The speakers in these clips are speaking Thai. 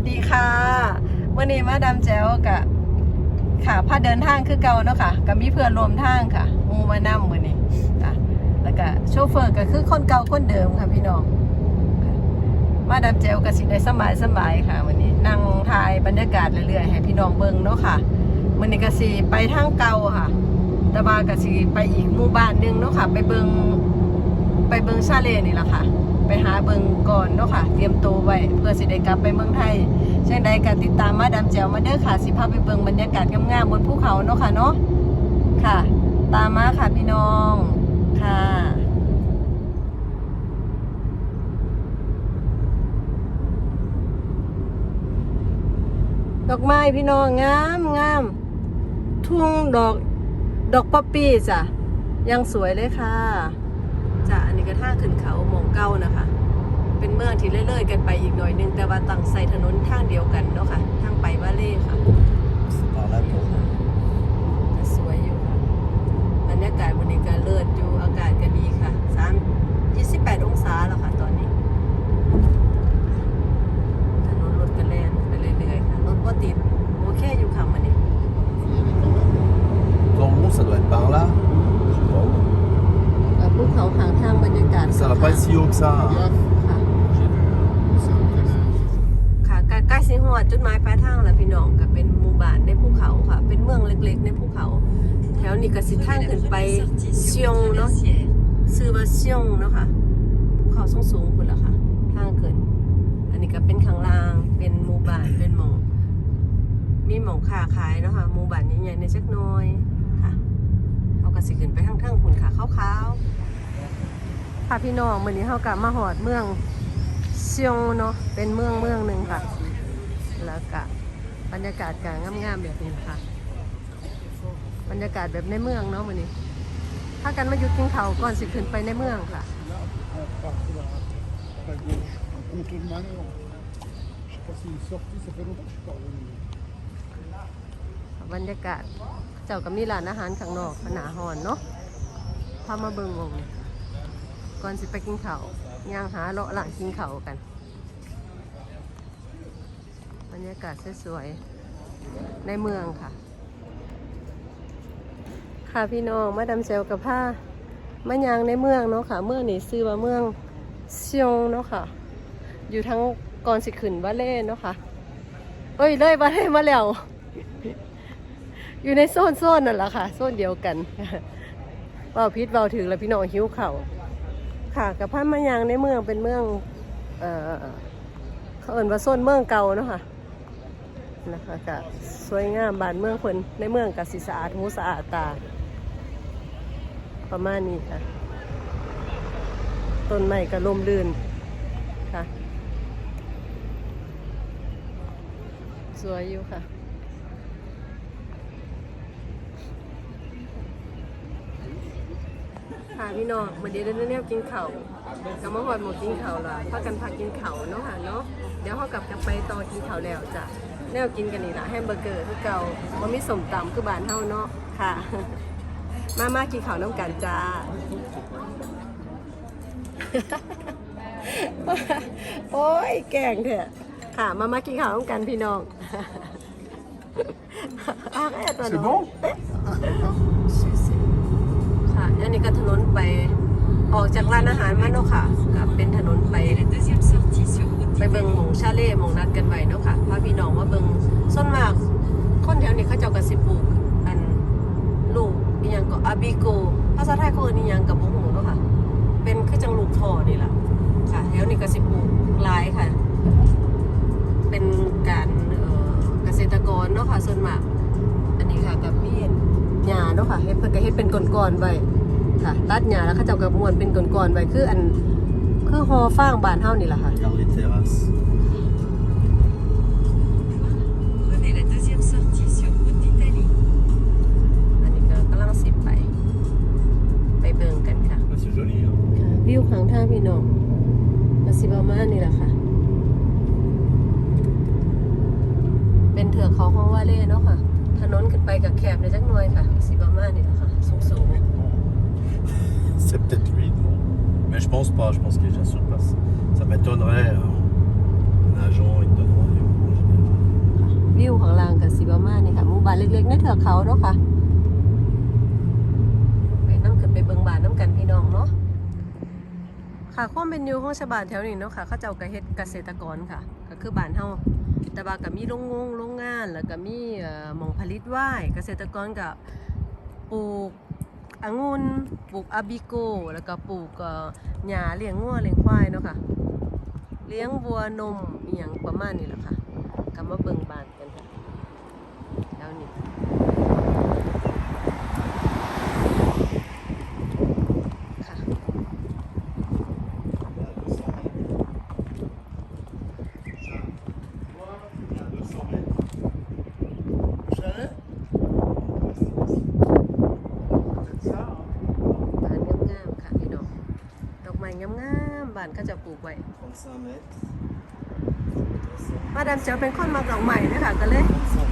วัสดีค่ะวันนี้มาดามแจ๋วกะค่ะพาเดินทางคือเก่าเนาะค่ะกับมีเพื่อนรวมทางค่ะมูมานั่มื้อนี้ค่ะแล้วก็โชเฟอร์ก็คือคนเก่าคนเดิมค่ะพี่น้องมาดามแจ๋วก็สิได้สบายสบายค่ะวันนี้นั่งถ่ายบรรยากาศเรื่อยๆให้พี่น้องเบิ่งเนาะค่ะมื้อนี้ก็สิไปทางเก่าค่ะ แต่ว่าก็สิไปอีกหมู่บ้านนึงเนาะค่ะ ไปเบิ่งไปเบิ่งชาเลนี่ละค่ะ ไปหาเบิงก่อนเนาะค่ะ เตรียมตัวไว้เพื่อสิได้กลับไปเมืองไทยเช่นใดก็ติดตามมาดามแจวมาเด้อค่ะ สิพาไปเบิงบรรยากาศงามๆบนภูเขาเนาะค่ะเนาะค่ะ ตามมาค่ะพี่น้องค่ะดอกไม้พี่น้องงามงามทุ่งดอกดอกป๊อปปี้จ้ะยังสวยเลยค่ะ จ้ะอันนี้ก็ทางขึ้นเขาหมองเก้านะคะ เป็นเมืองที่เลื่อยๆกันไปอีกหน่อยนึงแต่ว่าตั้งใส่ถนนทางเดียวกันเนาะค่ะทางไปวาเล่ค่ะ Par là pour ก็สวยอยู่ค่ะบรรยากาศวันนี้ก็เลิศอยู่อากาศก็ดีค่ะสามยี่สิบแปดองศาแล้วค่ะตอนนี้ ถนนรถก็แล่นไปเรื่อยๆค่ะรถก็ติดโอเคอยู่ค่ะวันนี้ Cormon, ça doit être par là. Je sais pas où. เอ่อภูเขาข้างทางบรรยากาศ Ça va pas être si haut que ça. hein. ค่ะ J'ai vu. euh, c'est un peu- ค่ะใกล้ใกล้ สิฮอดจุดหมายปลายทางแล้วพี่น้องก็เป็นหมู่บ้านในภูเขาค่ะ เป็นเมืองเล็กๆ ในภูเขา แถวนี้ก็สิทางขึ้นไปเซียงเนาะซื้อว่าเซียงเนาะค่ะภูเขาสูงสูงๆพุ่นละค่ะทางขึ้นอันนี้ก็เป็นข้างล่างเป็นหมู่บ้านเป็นหมองมีหมองค้าขายเนาะค่ะหมู่บ้านใหญ่ๆในจักน้อยค่ะเอาก็สิขึ้นไปทางเทิงพุ่นค่ะขาวๆค่ะพี่น้องมื้อนี้เฮากลับมาฮอดเมืองเซียงเนาะเป็นเมืองเมืองหนึ่งค่ะ แล้วก็บรรยากาศกางามๆแบบนี้ค่ะ บรรยากาศแบบในเมืองเนาะมื้อนี้ถ้ากันมาหยุดกินเขาก่อนสิขึ้นไปในเมืองค่ะ บรรยากาศเจ้าก็มีร้านอาหารข้างนอกหนาหอนเนาะพามาเบิ่งวงก่อนสิไปกินข้าย่างหาเลาะหลังกินเขากัน รรยากาศสวยๆ ในเมืองค่ะ ค่ะพี่น้องมาดามเซลกับผ้ามายางในเมืองเนาะค่ะ เมืองนี้ซื้อว่าเมืองเซียงเนาะค่ะ อยู่ทั้งก่อนสิขึ้นวาเล่เนาะค่ะ เอ้ยเลยวาเล่มาแล้ว อยู่ในโซนโซนนั่นแหละค่ะ โซนเดียวกันเบาพิษเบาถึงแล้วพี่น้องหิ้วเข่าค่ะกับพันมายางในเมืองเป็นเมือง เอ่อเขาเอ่นว่าโซนเมืองเก่าเนาะค่ะ นะคะก็สวยงามบ้านเมืองคนในเมืองกับสีสะอาดหูสะอาดตา ประมาณนี้ค่ะ ต้นไม้ก็ลมลื่นค่ะ สวยอยู่ค่ะค่ะพี่น้องมาเดี๋ยวเดี๋ยวเนี่ยกินข้าว กับมาหอดหมดกินข้าวละพากันพักกินข้าวเนาะค่ะเนาะเดี๋ยวเขากลับกันไปต่อกินข้าวแล้วจ้ะแนวกินกันนี่ละแฮมเบอร์เกอร์คือเก่าบ่มีสมตำคือบ้านเฮาเนาะค่ะ มามากินข้าวน้ำกันจ้าโอ้ยแกงเถอะค่ะ มามากินข้าวน้ำกันพี่น้องอะแค่ตัว C'est น้อง bon ค่ะอันนี้ก็ถนนไป ออกจากร้านอาหารมาเนาะค่ะก็เป็นถนนไปไปเบิงหมงชาเล่หมองนัดกันไว้เนาะค่ะพาพี่น้องว่าเบิงส่วนมากคนแถวนี้เขาเจ้าก็สิบปลูกอันลูกนี่ยังก็อาบิโกภาษาไทยเขาเอิ้นี่ยังกับบ่ฮู้เนาะค่ะ เป็นคือจังลูกท่อนี่แหละค่ะแถวนี้ก็สิบปลูกลายค่ะ เป็นการเกษตรกรเนาะค่ะส่วนมาก อันนี้ค่ะกับพี่หญ้าเนาะค่ะเฮ็ดเพิ่นก็เฮ็ดเป็นก้อนๆไว้ ค่ะ ตัดหญ้าแล้วเขาเจ้าก็ม้วนเป็นก้อนๆไว้คืออันคือฮอฟางบ้านเฮานี่ล่ะค่ะ Regarde les terrasses. Prenez la deuxième sortie sur route d'Italie. อันนี้ก็กำลังสิไป ไปเบิ่งกันค่ะ Ouais, c'est joli. Hein. ค่ะวิวข้างทางพี่น้องก็สิประมาณนี้ล่ะค่ะ เป็นเถือกเขาของว่าเล่เนาะค่ะ ถนนขึ้นไปกับแคบในจักหน่อยค่ะสิประมาณนี้ล่ะค่ะ สูงๆ C'est peut-être lui, non Mais je pense pas, je pense qu'il est déjà sur place. Ça m'étonnerait. un agent, il te donne rendez-vous. ข้างลางกับสิบามาเนี่ยค่ะหมู่บ้านเล็กๆในเถือกเขาเนาะค่ะไปน้ำขึ้นไปเบิงบานน้ำกันพี่น้องเนาะค่ะความเป็นอยู่ของชาวบ้านแถวนี้เนาะค่ะเขาเจ้าก็เฮ็ดเกษตรกรค่ะ ก็คือบ้านเฮาแต่ว่าก็มีโรงงงโรงงาน แล้วก็มีเอ่อหมองผลิตไว้เกษตรกรก็ปลูก องุ่นปลูกอาบิโก แล้วก็ปลูกหญ้าเลี้ยงงัวเลี้ยงควายเนาะค่ะ เลี้ยงวัวนมอหย่างประมาณนี้แหละค่ะก็มาเบิ่งบานกันค่ะแล้วนี่ค่ะ Chalet C'est ça, hein บ้านงามๆค่ะพี่น้อง ดอกไม้งามๆบ้านเขาจะปลูกไว้35 mètres. มาดามเจ้าเป็นคนมักดอกไม้นะคะก็เลย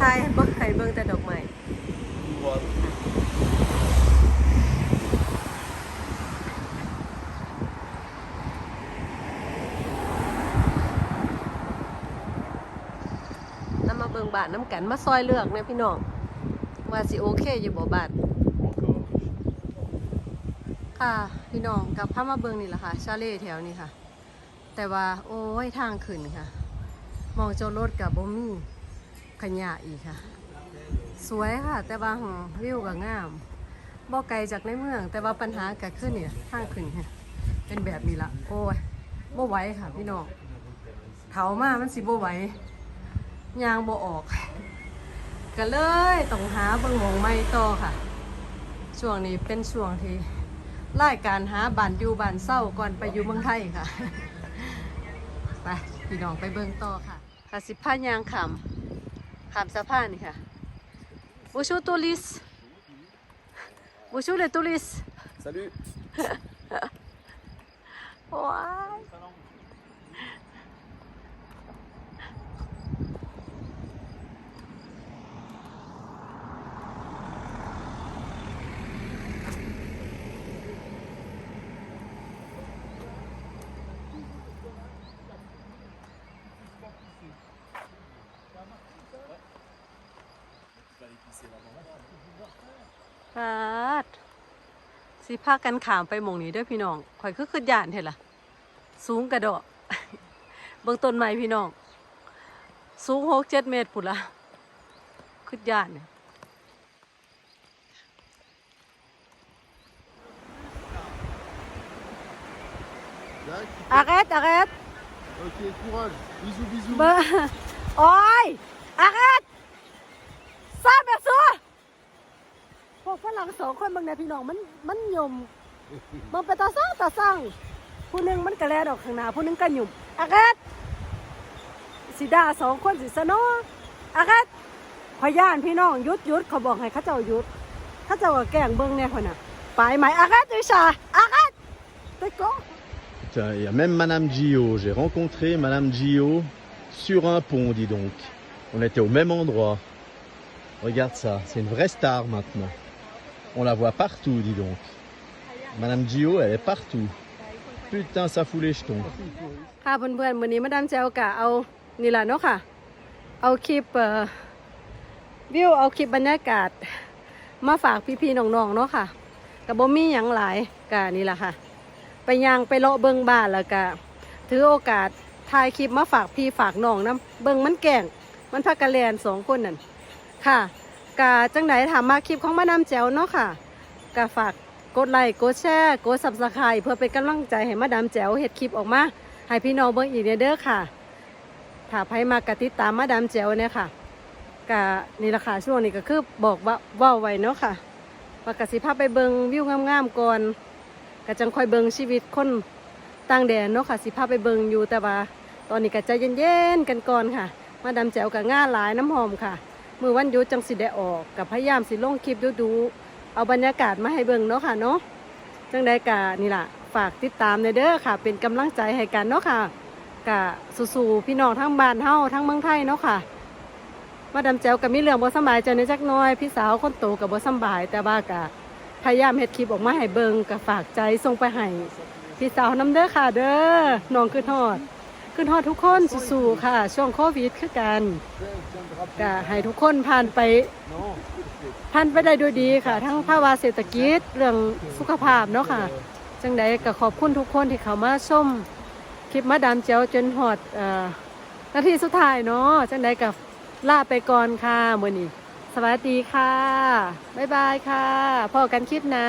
ทายบ่ใครเบิ่งแต่ดอกไม้ Droite. นำมาเบิ่งบ้านน้ำกันมาซอยเลือกเนี่ยพี่น้องว่าสิโอเคอยู่บ่บ้าน Encore. ค่ะพี่น้องกับพามาเบิงนี่แหละค่ะ ชาเล่แถวนี้ค่ะ แต่ว่าโอ้ยทางขึ้นค่ะ มองเจ้ารถกับบ่มี่ขยะอีกค่ะ สวยค่ะ แต่ว่าวิวก็งามบ่ไกลจากในเมือง แต่ว่าปัญหาเกิดขึ้นเนี่ยทางขึ้นค่ะ เป็นแบบนี้ละโอ้ยบ่ไหวค่ะ พี่น้องเถามามันสิบ่ไหวยางบ่ออกก็เลยต้องหาเบิ่งหมองใหม่ต่อค่ะ ช่วงนี้เป็นช่วงที่ รายการหาบ้านอยู่บ้านเศร้าก่อนไปอยู่เมืองไทยค่ะ ไปพี่น้องไปเบิ่งต่อค่ะค่ะสิพายางขามขามสะพานนี่ค่ะบูชูตูลิสบูชูเลตูลิส Salut ว้าย พาดสิพากันขามไปหมองนี้เด้วยพี่น้องข่อยคือขึ้นยานเห็นล่ะ สูงกระโดดเบื้องต้นไม้พี่น้อง สูงหกเจ็ดเมตรพุ่นละขึ้นยานเนี่ย Là, อาเกตอาเกต Ok, courage. Bisous, bisous. เบอร์โอ้ยอาเหลังสองคนบางเนี่ยพี่น้องมันมันยมมันไปตาสร้างตาสร้างผู้หนึงมันกระแลดอกข้างหน้าผู้นึงก็หยุ่มอาเกตสิดาสองคนสิสนออาเกตพยานพี่น้องยุดยุดเขาบอกให้เขาเจ้ายุดเขาเจ้าแกล้งเบิ้งเนี่ยคนน่ะไปไหมอาเกตวิชาอาเกตไปก่อน il y a même Madame Gio. J'ai rencontré Madame Gio sur un pont, dis donc. On était au même endroit. Regarde ça, c'est une vraie star maintenant. On la voit partout, dis donc. Madame Gio, elle est partout. Putain, ça fout les jetons. ค่ะเพื่อนๆวันนี้มาดามแจวกะเอานี่แหละเนาะค่ะ เอาคลิปเอ่อวิวเอาคลิปบรรยากาศ มาฝากพี่ๆน้องๆเนาะค่ะกับบ่มีหยังหลายกะนี่แหละค่ะ ไปย่างไปเลาะเบิงบ้านแล้วก็ถือโอกาสถ่ายคลิปมาฝากพี่ฝากน้องนะเบิงมันแก่ง มันพักกันแลนสองคนนั่นค่ะ กะจังไหนถามมาคลิปของมาดามแจวเนาะค่ะกะฝากกดไลค์กดแชร์กดซับสไครต์เพื่อเป็นกำลังใจให้มาดามแจวเฮ็ดคลิปออกมาให้พี่น้องเบิ่งอีกเด้อค่ะถ้าใครมากะติดตามมาดามแจวเนี่ยค่ะกะนี่ละค่ะช่วงนี้ก็คือบอกว่าเว่าไว้เนาะค่ะว่ากะสิพาไปเบิงวิวงามๆก่อนก็จังค่อยเบิงชีวิตคนต่างแดนเนาะค่ะสิพาไปเบิงอยู่แต่ว่าตอนนี้ก็ใจเย็นๆกันก่อนค่ะ มาดามแจวกับง่าหลายน้ำหอมค่ะ มือวันหยุดจังสิได้ออกกับพยายามสิลงคลิปดูๆเอาบรรยากาศมาให้เบิงเนาะค่ะเนาะจังได้กะนี่ล่ะฝากติดตามในเด้อค่ะ เป็นกำลังใจให้กันเนาะค่ะกะสู้ๆพี่น้องทั้งบ้านเฮาทั้งเมืองไทยเนาะค่ะมาดาแจวกับมีเรื่องบ่สบายใจในจักน้อย พี่สาวคนโตกับบ่สบาย แต่ว่ากะพยายามเฮ็ดคลิปออกมาให้เบิงกะฝากใจส่งไปให้พี่สาวน้ำเด้อค่ะเด้อน้องคือทอด ขึ้นฮอดทุกคนสู้ๆค่ะ ช่วงโควิดคือกัน ก็ให้ทุกคนผ่านไปผ่านไปได้ด้วยดีค่ะ ทั้งภาวะเศรษฐกิจเรื่องสุขภาพเนาะค่ะ จังใดก็ขอบคุณทุกคนที่เข้ามาชมคลิปมาดามเจียวจนฮอดนาทีสุดท้ายเนาะจังใดกับลาไปก่อนค่ะมื้อนี้สวัสดีค่ะ บ๊ายบายค่ะพอกันคลิปหน้า